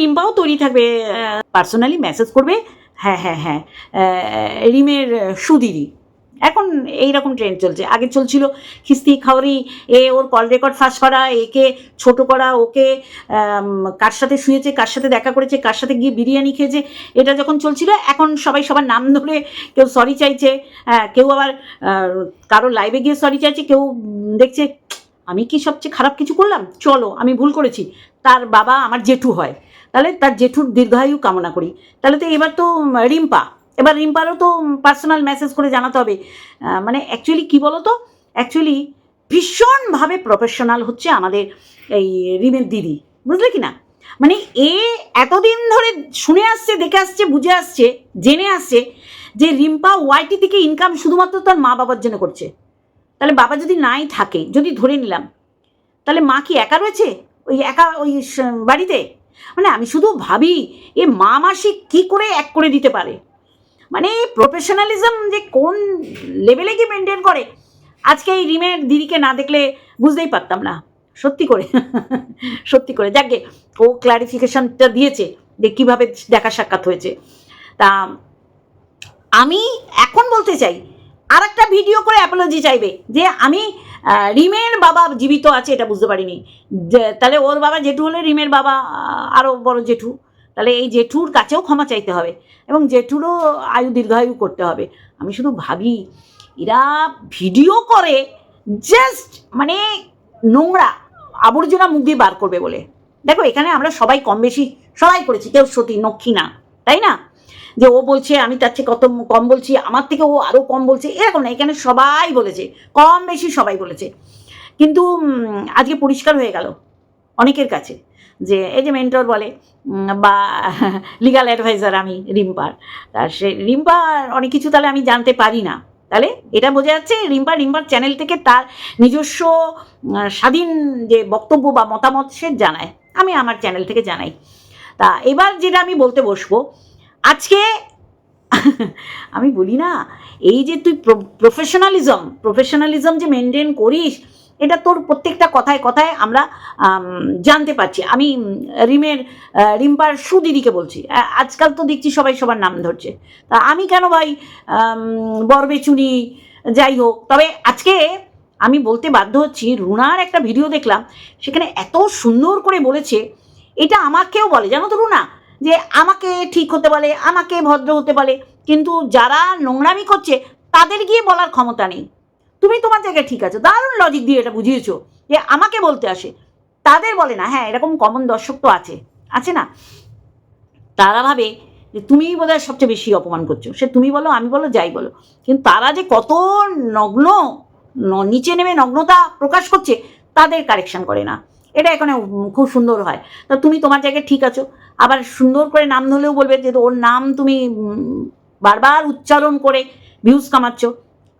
রিম্পাও তৈরি থাকবে personally message করবে হ্যাঁ হ্যাঁ হ্যাঁ রিমের সুদিদি। এখন এই রকম ট্রেন্ড চলছে। আগে চলছিল খিস্তি খাওয়ারি, এ ওর কল রেকর্ড ফাঁস করা, একে ছোট করা, ওকে কার সাথে শুয়েছে, কার সাথে দেখা করেছে, কার সাথে গিয়ে বিরিয়ানি খেয়েছে, এটা যখন চলছিল, এখন সবাই সবার নাম ধরে কেউ সরি চাইছে হ্যাঁ কেউ আবার কারও লাইভে গিয়ে সরি চাইছে, কেউ দেখছে, আমি কি সবচেয়ে খারাপ কিছু করলাম? চলো, আমি ভুল করেছি। তার বাবা আমার জেঠু হয়। তাহলে তার জেঠুর দীর্ঘায়ু কামনা করি। তাহলে তো এবার তো রিম্পা, এবার রিম্পারও তো পার্সোনাল মেসেজ করে জানাতে হবে। মানে অ্যাকচুয়ালি কী বলো তো অ্যাকচুয়ালি ভীষণভাবে প্রফেশনাল হচ্ছে আমাদের এই রিমের দিদি। বুঝলে কি না? মানে এ এতদিন ধরে শুনে আসছে, দেখে আসছে, বুঝে আসছে, জেনে আসছে যে রিম্পা ওয়াইটি থেকে ইনকাম শুধুমাত্র তার মা বাবার জন্য করছে। তাহলে বাবা যদি নাই থাকে, যদি ধরে নিলাম, তাহলে মা কি একা রয়েছে? ওই একা, ওই বাড়িতে? মানে আমি শুধু ভাবি, এ মা মাসি কী করে এক করে দিতে পারে? মানে প্রফেশনালিজম যে কোন লেভেলে কি মেনটেন করে, আজকে এই রিমের দিদিকে না দেখলে বুঝতেই পারতাম না। সত্যি করে সত্যি করে। যাকে ও ক্লারিফিকেশনটা দিয়েছে যে কীভাবে দেখা সাক্ষাৎ হয়েছে। তা, আমি এখন বলতে চাই আর একটা ভিডিও করে অ্যাপোলজি চাইবে যে আমি রিমের বাবা জীবিত আছে, এটা বুঝতে পারিনি। তাহলে ওর বাবা জেঠু হলে রিমের বাবা আরও বড় জেঠু। তাহলে এই জেঠুর কাছেও ক্ষমা চাইতে হবে এবং জেঠুরও আয়ু দীর্ঘায়ু করতে হবে। আমি শুধু ভাবি, এরা ভিডিও করে জাস্ট মানে নোংরা, আবর্জনা মুখ দিয়ে বার করবে বলে। দেখো, এখানে আমরা সবাই কম বেশি সবাই করেছি, কেউ সতী, নক্ষী না, তাই না? যে ও বলছে, আমি তার চেয়ে কত কম বলছি, আমার থেকে ও আরও কম বলছে এরকম না, এখানে সবাই বলেছে, কম বেশি সবাই বলেছে। কিন্তু আজকে পরিষ্কার হয়ে গেল অনেকের কাছে যে, এই যে মেন্টর বলে বা লিগাল অ্যাডভাইজার আমি, রিম্পার। তা সে, রিম্পার অনেক কিছু তাহলে আমি জানতে পারি না। তাহলে এটা বোঝা যাচ্ছে রিম্পা রিম্পার চ্যানেল থেকে তার নিজস্ব স্বাধীন যে বক্তব্য বা মতামত সে জানায়। আমি আমার চ্যানেল থেকে জানাই। তা এবার যেটা আমি বলতে বসবো আজকে আমি বলি না, এই যে তুই প্রফেশনালিজম প্রফেশনালিজম যে মেনটেন করিস, এটা তোর প্রত্যেকটা কথায় কথায় আমরা জানতে পারছি। আমি রিমের রিম্পার সুদিদিকে বলছি। আজকাল তো দেখছি সবাই সবার নাম ধরছে। তা আমি কেন ভাই বরবেচুনি, যাই হোক, তবে আজকে আমি বলতে বাধ্য হচ্ছি, রুনার একটা ভিডিও দেখলাম, সেখানে এত সুন্দর করে বলেছে, এটা আমাকেও বলে। জানো তো রুনা যে আমাকে ঠিক হতে বলে আমাকে ভদ্র হতে বলে কিন্তু যারা নোংরামি করছে, তাদের গিয়ে বলার ক্ষমতা নেই। তুমি তোমার জায়গায় ঠিক আছে, দারুণ লজিক দিয়ে এটা বুঝিয়েছো, যে আমাকে বলতে আসে। তাদের বলে না হ্যাঁ এরকম কমন দর্শক তো আছে আছে না? তারা ভাবে যে তুমিই বোধহয় সবচেয়ে বেশি অপমান করছ। সে তুমি বলো, আমি বলো, যাই বলো। কিন্তু তারা যে কত নগ্ন নিচে নেমে নগ্নতা প্রকাশ করছে, তাদের কারেকশন করে না। এটা এখানে খুব সুন্দর হয়। তা তুমি তোমার জায়গায় ঠিক আছো। আবার সুন্দর করে নাম ধরলেও বলবে যে ওর নাম তুমি বারবার উচ্চারণ করে ভিউজ কামাচ্ছ।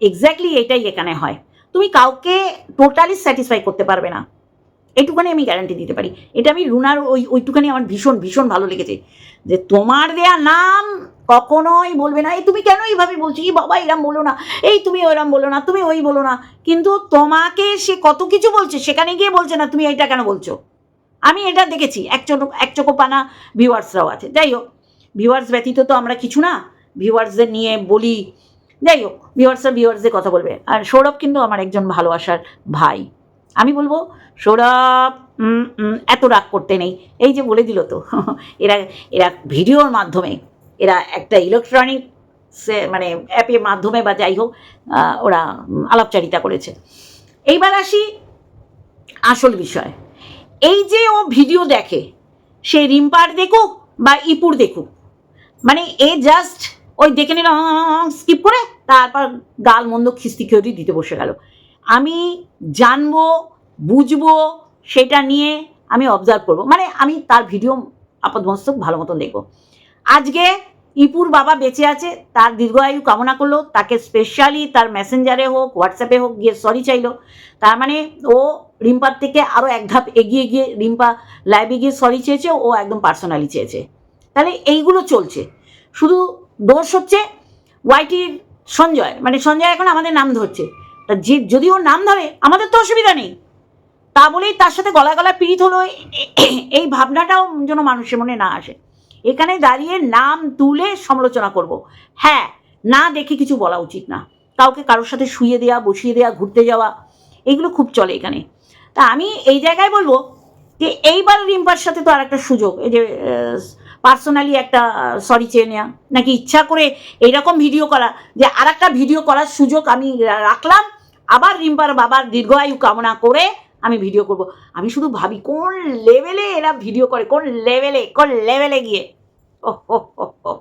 এক্স্যাক্টলি এটাই এখানে হয়। তুমি কাউকে টোটালি স্যাটিসফাই করতে পারবে না। এইটুখানি আমি গ্যারান্টি দিতে পারি। এটা আমি রুনার ওই ওইটুখানি আমার ভীষণ ভীষণ ভালো লেগেছে। যে তোমার দেয়া নাম কখনোই বলবে না, এই তুমি কেন এইভাবে বলছি? এই বাবা, এরম বলো না। এই তুমি ওইরম বলো না, তুমি ওই বলো না। কিন্তু তোমাকে সে কত কিছু বলছে, সেখানে গিয়ে বলছে না, তুমি এইটা কেন বলছো? আমি এটা দেখেছি, এক চোখ, এক চোখোপানা ভিউয়ার্সরাও আছে। যাই হোক, ভিউয়ার্স ব্যতীত তো আমরা কিছু না। ভিউয়ার্সদের নিয়ে বলি, যাই হোক, ভিউয়ার্সরা ভিউয়ার্সদের কথা বলবে। আর সৌরভ কিন্তু আমার একজন ভালোবাসার ভাই। আমি বলব, সৌরভ এত রাগ করতে নেই। এই যে বলে দিল তো, এরা এরা ভিডিওর মাধ্যমে, এরা একটা ইলেকট্রনিক মানে অ্যাপের মাধ্যমে বা যাই হোক ওরা আলাপচারিতা করেছে। এইবার আসি আসল বিষয়। এই যে ও ভিডিও দেখে, সে রিম্পার দেখুক বা ইপুর দেখুক মানে এ জাস্ট ওই দেখে নিল স্কিপ করে তারপর গাল মন্দ খিস্তি খেয়েটি দিতে বসে গেল। আমি জানব, বুঝব, সেটা নিয়ে আমি অবজার্ভ করব। মানে আমি তার ভিডিও আপাতমস্তক ভালো মতন দেখব। আজকে ইপুর বাবা বেঁচে আছে, তার দীর্ঘায়ু কামনা করল, তাকে স্পেশালি তার মেসেঞ্জারে হোক হোয়াটসঅ্যাপে হোক, গিয়ে সরি চাইলো। তার মানে ও রিম্পার থেকে আরও এক ধাপ এগিয়ে গিয়ে রিম্পা লাইভে গিয়ে সরি চেয়েছে, ও একদম পার্সোনালি চেয়েছে। তাহলে এইগুলো চলছে। শুধু দোষ হচ্ছে ওয়াইটির সঞ্জয়। মানে সঞ্জয় এখন আমাদের নাম ধরছে। তা যে যদি ওর নাম ধরে, আমাদের তো অসুবিধা নেই। তা বলেই তার সাথে গলা গলায় পীড়িত হলো এই ভাবনাটাও যেন মানুষের মনে না আসে। এখানে দাঁড়িয়ে নাম তুলে সমালোচনা করব। হ্যাঁ না দেখে কিছু বলা উচিত না। কাউকে কারোর সাথে শুয়ে দেওয়া বসিয়ে দেওয়া ঘুরতে যাওয়া, এগুলো খুব চলে এখানে। তা আমি এই জায়গায় বলব যে এইবার রিম্পার সাথে তো আর একটা সুযোগ, এই যে পার্সোনালি একটা, সরি চেয়ে নেওয়া নাকি ইচ্ছা করে এইরকম ভিডিও করা, যে আর একটা ভিডিও করার সুযোগ আমি রাখলাম আবার রিম্পার বাবার দীর্ঘায়ু কামনা করে আমি ভিডিও করব। আমি শুধু ভাবি, কোন লেভেলে এরা ভিডিও করে, কোন লেভেলে কোন লেভেলে গিয়ে? ও হো হো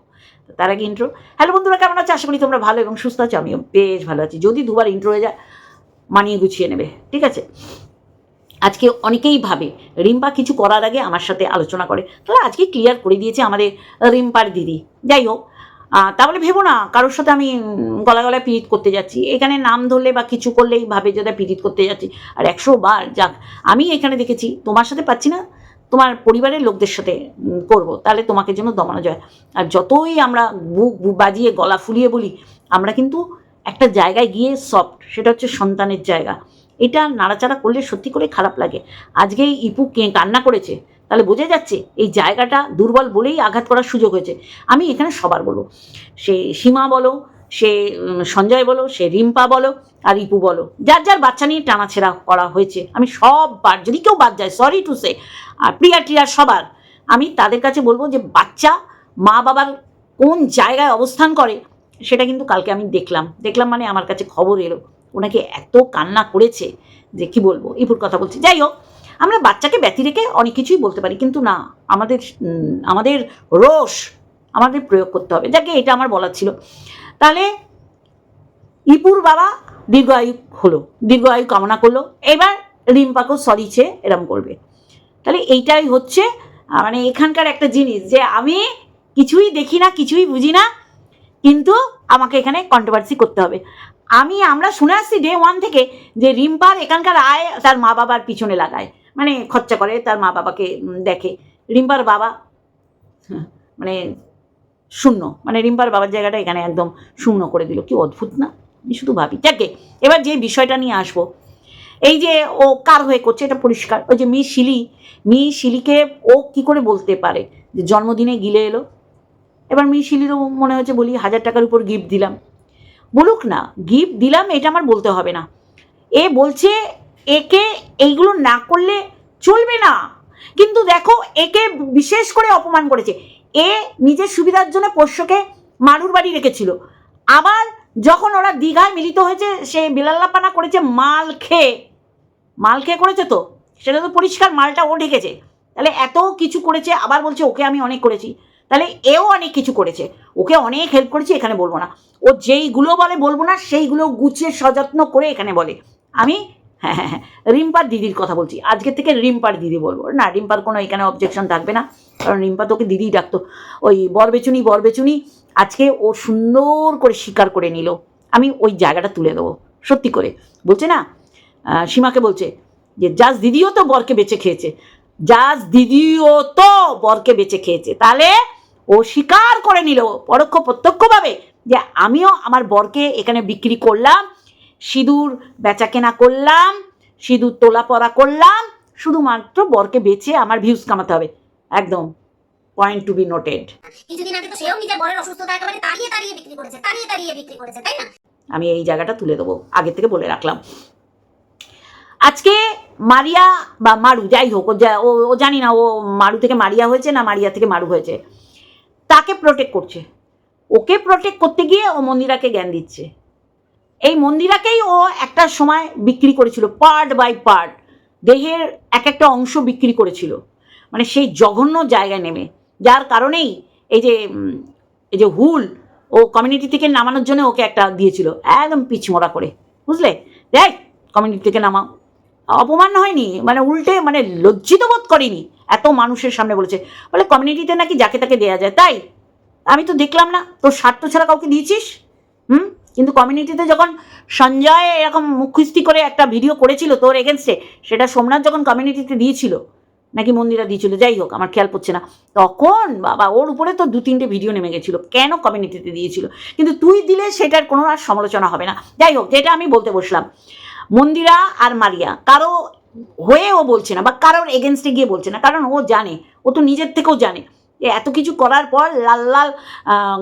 তার আগে ইন্ট্রো হ্যালো বন্ধুরা, কেমন আছো? আশা করি তোমরা ভালো এবং সুস্থ আছো, আমিও বেশ ভালো আছি। যদি দুবার ইন্ট্রো হয়ে যায়, মানিয়ে গুছিয়ে নেবে, ঠিক আছে? আজকে অনেকেই ভাবে, রিম্পা কিছু করার আগে আমার সাথে আলোচনা করে। তাহলে আজকে ক্লিয়ার করে দিয়েছে আমাদের রিম্পার দিদি। যাই হোক আহ, তাহলে ভেবো না কারোর সাথে আমি গলা গলায় পিরিত করতে যাচ্ছি। এখানে নাম ধরলে বা কিছু করলেই ভাবে যে পিরিত করতে যাচ্ছি। আর একশো বার যাক আমি এখানে দেখেছি তোমার সাথে পাচ্ছি না তোমার পরিবারের লোকদের সাথে করব তাহলে তোমাকে জন্য দমানো যায়। আর যতই আমরা বুক বাজিয়ে গলা ফুলিয়ে বলি আমরা কিন্তু একটা জায়গায় গিয়ে সফট সেটা হচ্ছে সন্তানের জায়গা। এটা নাড়াচাড়া করলে সত্যি করে খারাপ লাগে। আজকে ইপু কে কান্না করেছে তাহলে বোঝা যাচ্ছে এই জায়গাটা দুর্বল বলেই আঘাত করার সুযোগ হয়েছে। আমি এখানে সবার বলো সে সীমা বলো, সে সঞ্জয় বলো, সে রিম্পা বলো আর ইপু বলো, যার যার বাচ্চা নিয়ে টানাছেড়া করা হয়েছে। আমি সববার যদি কেউ বাদ যায় সরি টু সে আর প্রিয়া টিয়া সবার, আমি তাদের কাছে বলব যে বাচ্চা মা বাবার কোন জায়গায় অবস্থান করে সেটা কিন্তু কালকে আমি দেখলাম। দেখলাম মানে আমার কাছে খবর এলো। ওনাকে এত কান্না করেছে যে কি বলব, ইপুর কথা বলছি। যাই হোক আমরা বাচ্চাকে ব্যতি রেখে অনেক কিছুই বলতে পারি, কিন্তু না, আমাদের আমাদের রোষ আমাদের প্রয়োগ করতে হবে। যাকে এটা আমার বলার ছিল। তাহলে ইপুর বাবা দীর্ঘ আয়ু হলো দীর্ঘ আয়ু কামনা করল, এবার রিম্পাকেও সরি চেয়ে এরম করবে। তাহলে এইটাই হচ্ছে মানে এখানকার একটা জিনিস যে আমি কিছুই দেখি না, কিছুই বুঝি না, কিন্তু আমাকে এখানে কন্ট্রোভার্সি করতে হবে। আমি, আমরা শুনে আসছি ডে ওয়ান থেকে যে রিম্পার এখানকার আয় তার মা বাবার পিছনে লাগায়। মানে খরচা করে, তার মা বাবাকে দেখে। রিম্পার বাবা মানে শূন্য। মানে রিম্পার বাবার জায়গাটা এখানে একদম শূন্য করে দিল। কি অদ্ভুত না? আমি শুধু ভাবি। যাকে, এবার যে বিষয়টা নিয়ে আসব, এই যে ও কার হয়ে করছে, এটা পরিষ্কার। ওই যে মি শিলি মি শিলিকে ও কি করে বলতে পারে? যে জন্মদিনে গিলে এলো। এবার মি শিলিরও মনে হচ্ছে, বলি, হাজার টাকার উপর গিফট দিলাম। বলুক না, গিফট দিলাম, এটা আমার বলতে হবে না। এ বলছে একে এইগুলো না করলে চলবে না। কিন্তু দেখো, একে বিশেষ করে অপমান করেছে। এ নিজের সুবিধার জন্য পোষ্যকে মারুর বাড়ি রেখেছিল। আবার যখন ওরা দীঘায় মিলিত হয়েছে, সে বিলাল্লাপানা করেছে মাল খেয়ে। মাল খেয়ে করেছে তো? সেটা তো পরিষ্কার, মালটা ও ঢেকেছে। তাহলে এত কিছু করেছে, আবার বলছে ওকে আমি অনেক করেছি। তাহলে এও অনেক কিছু করেছে। ওকে অনেক হেল্প করেছে, এখানে বলব না। ও যেইগুলো বলে বলব না, সেইগুলো গুছিয়ে সযত্ন করে এখানে বলে। আমি হ্যাঁ হ্যাঁ হ্যাঁ। রিম্পার দিদির কথা বলছি। আজকে থেকে রিম্পার দিদি বলব। না, রিম্পার কোনো এখানে অবজেকশন থাকবে না। কারণ রিম্পা তোকে দিদিই ডাকতো। ওই বরবেচুনি বরবেচুনি, আজকে ও সুন্দর করে স্বীকার করে নিল। আমি ওই জায়গাটা তুলে দেবো, সত্যি করে। বলছে না? সীমাকে বলছে যে, জাজ দিদিও তো বরকে বেঁচে খেয়েছে। জাজ দিদিও তো বরকে বেঁচে খেয়েছে। তাহলে ও স্বীকার করে নিল পরোক্ষ প্রত্যক্ষভাবে যে, আমিও আমার বরকে এখানে বিক্রি করলাম। সিঁদুর বেচা কেনা করলাম সিঁদুর তোলা পরা করলাম শুধুমাত্র বরকে বেচে আমার ভিউজ কামাতে হবে। একদম পয়েন্ট টু বি নোটেড কিছুদিন আগে তো সেও নিজের বরের অসুস্থতা একেবারে তাড়িয়ে তাড়িয়ে বিক্রি করেছে তাড়িয়ে তাড়িয়ে বিক্রি করেছে তাই না? আমি এই জায়গাটা তুলে দেবো আগে থেকে বলে রাখলাম। আজকে মারিয়া বা মারু যাই হোক ও ও ও জানি না ও মারু থেকে মারিয়া হয়েছে না মারিয়া থেকে মারু হয়েছে। তাকে প্রোটেক্ট করছে। ওকে প্রোটেক্ট করতে গিয়ে ও মন্দিরাকে জ্ঞান দিচ্ছে। এই মন্দিরাকেই ও একটা সময় বিক্রি করেছিল পার্ট বাই পার্ট দেহের এক একটা অংশ বিক্রি করেছিল। মানে সেই জঘন্য জায়গায় নেমে। যার কারণেই এই যে এই যে হুল, ও কমিউনিটি থেকে নামানোর জন্য ওকে একটা দিয়েছিল। একদম পিছমোড়া করে। বুঝলে? দেখ কমিউনিটি থেকে নামাও। অপমান হয়নি মানে উল্টে মানে লজ্জিত বোধ করেনি। এত মানুষের সামনে বলেছে। বলে কমিউনিটিতে নাকি যাকে তাকে দেয়া যায়। তাই? আমি তো দেখলাম না। তোর স্বার্থ ছাড়া কাউকে দিয়েছিস? হুম? কিন্তু কমিউনিটিতে যখন সঞ্জয় এরকম মুখস্থি করে একটা ভিডিও করেছিল তোর এগেনস্টে সেটা সোমনাথ যখন কমিউনিটিতে দিয়েছিল, নাকি মন্দিরা দিয়েছিল, যাই হোক, আমার খেয়াল পড়ছে না, তখন বাবা, ওর উপরে তো দু তিনটে ভিডিও নেমে গেছিল, কেন কমিউনিটিতে দিয়েছিল? কিন্তু তুই দিলে সেটার কোনো আর সমালোচনা হবে না। যাই হোক, যেটা আমি বলতে বসলাম, মন্দিরা আর মারিয়া, কারও হয়ে ও বলছে না, বা কারোর এগেনস্টে গিয়ে বলছে না, কারণ ও জানে, ও তো নিজের থেকেও জানে। এত কিছু করার পর লাল লাল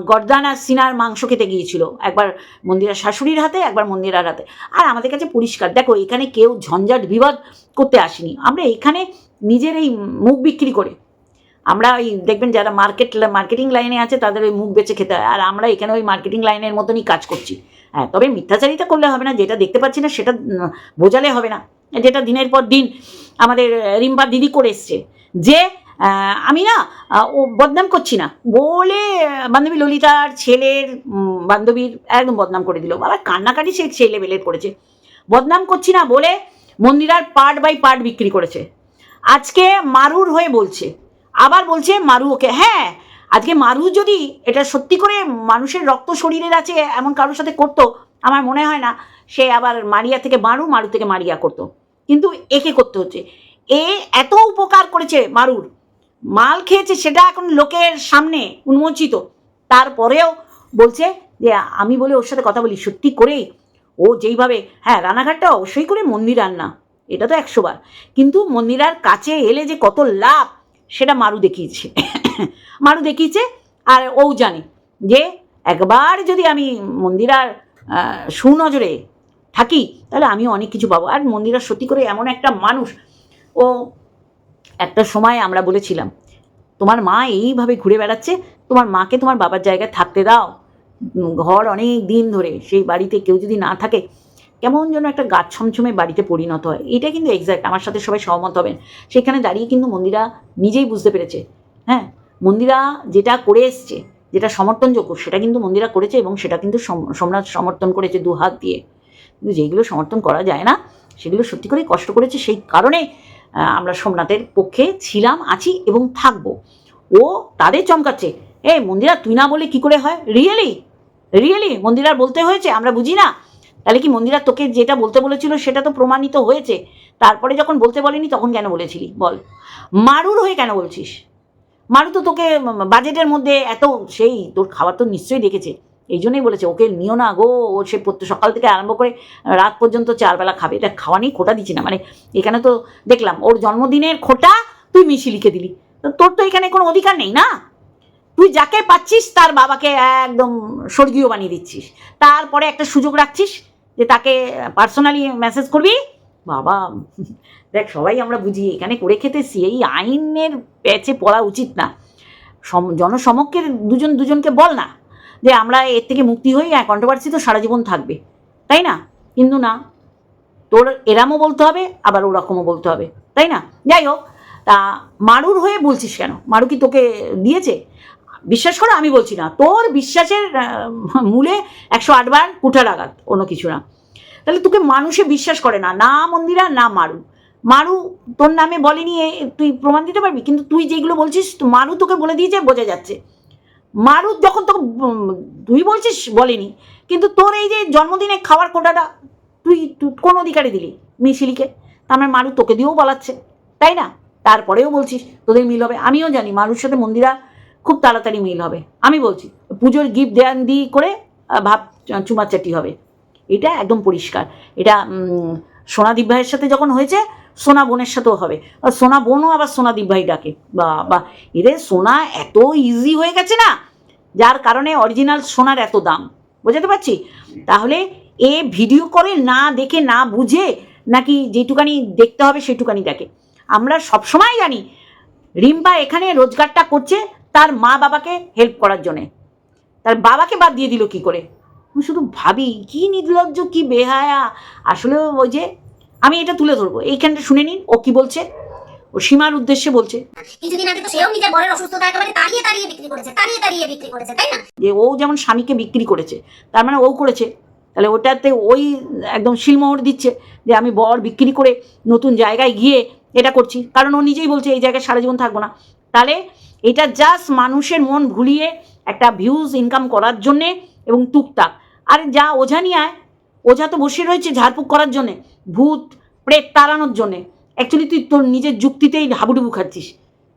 গর্দান আর সিনার মাংস খেতে গিয়েছিল। একবার মন্দিরার শাশুড়ির হাতে, একবার মন্দিরার হাতে। আর আমাদের কাছে পরিষ্কার। দেখো, এখানে কেউ ঝঞ্ঝাট বিবাদ করতে আসেনি। আমরা এখানে নিজের এই মুখ বিক্রি করে। আমরা ওই দেখবেন যারা মার্কেট, মার্কেটিং লাইনে আছে, তাদের ওই মুখ বেচে খেতে হয়। আর আমরা এখানে ওই মার্কেটিং লাইনের মতনই কাজ করছি। হ্যাঁ তবে মিথ্যাচারিতা করলে হবে না। যেটা দেখতে পাচ্ছি না, সেটা বোঝালে হবে না। যেটা দিনের পর দিন আমাদের, রিম্পা দিদি করে এসছে। যে আমি না ও বদনাম করছি না। বলে বান্ধবী ললিতার ছেলের বান্ধবীর একদম বদনাম করে দিল। আবার কান্নাকাটি সে ছেলে বেলের করেছে। বদনাম করছি না বলে মন্দিরার পার্ট বাই পার্ট বিক্রি করেছে। আজকে মারুর হয়ে বলছে। আবার বলছে মারু ওকে হ্যাঁ আজকে মারু যদি এটা সত্যি করে মানুষের রক্ত শরীরের আছে, এমন কারোর সাথে করতো, আমার মনে হয় না সে আবার মারিয়া থেকে মারু মারু থেকে মারিয়া করতো। কিন্তু একে করতে হচ্ছে। এ এত উপকার করেছে মারুর। মাল খেয়েছে সেটা এখন লোকের সামনে উন্মোচিত। তারপরেও বলছে যে, আমি বলে ওর সাথে কথা বলি, সত্যি করেই? ও যেইভাবে হ্যাঁ রানাঘাটটা অবশ্যই করে মন্দির রান্না এটা তো একশো বার। কিন্তু মন্দিরার কাছে এলে যে কত লাভ, সেটা মারু দেখিয়েছে। মারু দেখিয়েছে, আর ও জানে যে, একবার যদি আমি মন্দিরার সুনজরে থাকি, তাহলে আমি অনেক কিছু পাবো। আর মন্দিরা সত্যি করে এমন একটা মানুষ। ও একটা সময় আমরা বলেছিলাম, তোমার মা এইভাবে ঘুরে বেড়াচ্ছে, তোমার মাকে তোমার বাবার জায়গায় থাকতে দাও। ঘর অনেক দিন ধরে সেই বাড়িতে কেউ যদি না থাকে, কেমন যেন একটা গাছ ছমছমে বাড়িতে পরিণত হয়। এটা কিন্তু এক্স্যাক্ট আমার সাথে সবাই সহমত হবেন। সেখানে দাঁড়িয়ে কিন্তু মন্দিরা নিজেই বুঝতে পেরেছে। হ্যাঁ মন্দিরা যেটা করে এসছে, যেটা সমর্থনযোগ্য, সেটা কিন্তু মন্দিরা করেছে এবং সেটা কিন্তু সোম- সোমনাথ সমর্থন করেছে দু হাত দিয়ে। কিন্তু যেগুলো সমর্থন করা যায় না, সেগুলো সত্যি করেই কষ্ট করেছে, সেই কারণে আমরা সোমনাথের পক্ষে ছিলাম, আছি এবং থাকব। ও তাদের চমকাচ্ছে। এ মন্দিরা, তুই না বলে কি করে হয়? রিয়েলি রিয়েলি মন্দিরার বলতে হয়েছে? আমরা বুঝি না। তাহলে কি মন্দিরা তোকে যেটা বলতে বলেছিল সেটা তো প্রমাণিত হয়েছে? তারপরে যখন বলতে বলেনি, তখন কেন বলেছিলি? বল। মারুর হয়ে কেন বলছিস? মারু তো তোকে বাজেটের মধ্যে এত, সেই তোর খাবার তো নিশ্চয়ই দেখেছে। এই জন্যই বলেছে, ওকে নিও না গো, ও সে প্রত্যেক সকাল থেকে আরম্ভ করে রাত পর্যন্ত চারবেলা খাবে। এটা খাওয়া নিয়ে খোটা দিচ্ছি না মানে এখানে তো দেখলাম, ওর জন্মদিনের খোটা তুই মিশি লিখে দিলি। তোর তো এখানে কোনো অধিকার নেই না? তুই যাকে পাচ্ছিস তার বাবাকে একদম স্বর্গীয় বানিয়ে দিচ্ছিস। তারপরে একটা সুযোগ রাখছিস যে তাকে পার্সোনালি মেসেজ করবি। বাবা, দেখ, সবাই আমরা বুঝি, এখানে করে খেতেছি এই আইনের প্যাচে পড়া উচিত না। সম জনসমক্ষে দুজন দুজনকে বল না। যে আমরা এর থেকে মুক্তি হই হ্যাঁ কন্ট্রোভার্সি তো সারা জীবন থাকবে, তাই না? কিন্তু না, তোর এরামও বলতে হবে, আবার ওরকমও বলতে হবে, তাই না? যাই হোক, তা মারুর হয়ে বলছিস কেন? মারু কি তোকে দিয়েছে? বিশ্বাস করো আমি বলছি না, তোর বিশ্বাসের মূলে একশো আটবার কুঠার আঘাত অন্য কিছু না। তাহলে তোকে মানুষে বিশ্বাস করে না না মন্দিরা, না মারু। মারু তোর নামে বলেনি তুই প্রমাণ দিতে পারবি? কিন্তু তুই যেগুলো বলছিস, মারু তোকে বলে দিয়েছে, বোঝা যাচ্ছে। মারু যখন তোকে তুই বলছিস, বলেনি। কিন্তু তোর এই যে জন্মদিনে খাওয়ার কোটাটা তুই কোন অধিকারে দিলি? মিশিলিকে তার মানে মারু তোকে দিয়েও বলাচ্ছে তাই না? তারপরেও বলছিস, তোদের মিল হবে। আমিও জানি মারুর সাথে মন্দিরা খুব তাড়াতাড়ি মিল হবে। আমি বলছি, পুজোর গিফট দেয়ান দি করে ভাব চুমাচাটি হবে। এটা একদম পরিষ্কার। এটা সোনাদীপ ভাইয়ের সাথে যখন হয়েছে সোনা বোনের সাথেও হবে। আর সোনা বোনও আবার সোনাদীপ ভাই ডাকে। বা বা এদের সোনা এত ইজি হয়ে গেছে না? যার কারণে অরিজিনাল সোনার এত দাম। বোঝাতে পারছি? তাহলে এ ভিডিও করে না দেখে, না বুঝে নাকি যেটুকানি দেখতে হবে সেটুকানি দেখে। আমরা সবসময় জানি, রিম্পা এখানে রোজগারটা করছে তার মা বাবাকে হেল্প করার জন্যে। তার বাবাকে বাদ দিয়ে দিল কি করে? আমি শুধু ভাবি, কি নির্লজ্জ, কি বেহায়া। আসলে ওই যে আমি এটা তুলে ধরবো। এইখানটা শুনে নিন ও কি বলছে? ও সীমার উদ্দেশ্যে বলছে। কিছুদিন আগে তো সেও নিজের বরের অসুস্থতা একেবারে তাড়িয়ে তাড়িয়ে বিক্রি করেছে তাড়িয়ে তাড়িয়ে বিক্রি করেছে তাই না? যে ও যেমন স্বামীকে বিক্রি করেছে তার মানে ও করেছে। তাহলে ওটাতে ওই একদম শিলমোহর দিচ্ছে যে আমি বর বিক্রি করে নতুন জায়গায় গিয়ে এটা করছি। কারণ ও নিজেই বলছে এই জায়গায় সারা জীবন থাকব না। তাহলে এটা জাস্ট মানুষের মন ভুলিয়ে একটা ভিউজ ইনকাম করার জন্যে এবং টুকটাক। আর যা ওঝা নিয়ে আয় ওঝা তো বসে রয়েছে ঝাড়ফুঁক করার জন্যে, ভূত, প্রেত তাড়ানোর জন্যে। অ্যাকচুয়ালি তুই তোর নিজের যুক্তিতেই হাবুডুবু খাচ্ছিস।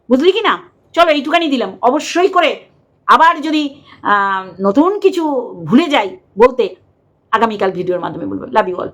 বুঝলি কি না? চলো এইটুকানি দিলাম। অবশ্যই করে আবার যদি নতুন কিছু ভুলে যাই বলতে, আগামীকাল ভিডিওর মাধ্যমে বলব। Love you all